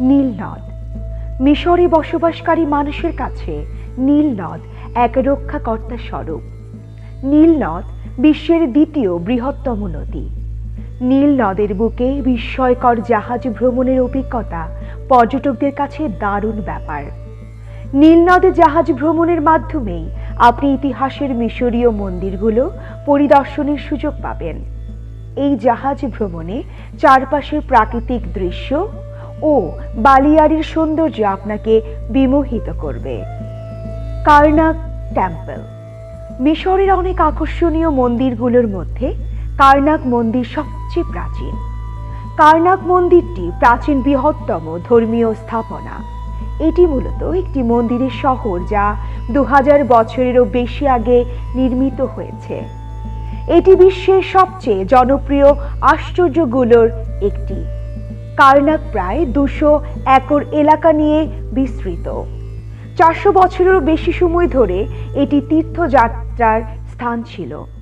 নীল নদ। মিশরে বসবাসকারী মানুষের কাছে নীল নদ এক রক্ষাকর্তা স্বরূপ। নীল নদ বিশ্বের দ্বিতীয় বৃহত্তম নদী। নীল নদের বুকে বিস্ময়কর জাহাজ ভ্রমণের অভিজ্ঞতা পর্যটকদের কাছে দারুণ ব্যাপার। নীল নদে জাহাজ ভ্রমণের মাধ্যমেই আপনি ইতিহাসের মিশরীয় মন্দিরগুলো পরিদর্শনের সুযোগ পাবেন। এই জাহাজ ভ্রমণে চারপাশের প্রাকৃতিক দৃশ্য ও বালিয়াড়ির সৌন্দর্য আপনাকে বিমোহিত করবে। Karnak temple. মিশরের অনেক আকর্ষণীয় মন্দিরগুলোর মধ্যে কার্নাক মন্দির সবচেয়ে প্রাচীন। কার্নাক মন্দিরটি প্রাচীন বৃহত্তম ধর্মীয় স্থাপনা। এটি মূলত একটি মন্দিরের শহর যা দু হাজার বছরেরও বেশি আগে নির্মিত হয়েছে। এটি বিশ্বের সবচেয়ে জনপ্রিয় আশ্চর্যগুলোর একটি। কার্নাক প্রায় দুশো একর এলাকা নিয়ে বিস্তৃত। চারশো বছরেরও বেশি সময় ধরে এটি তীর্থযাত্রার স্থান ছিল।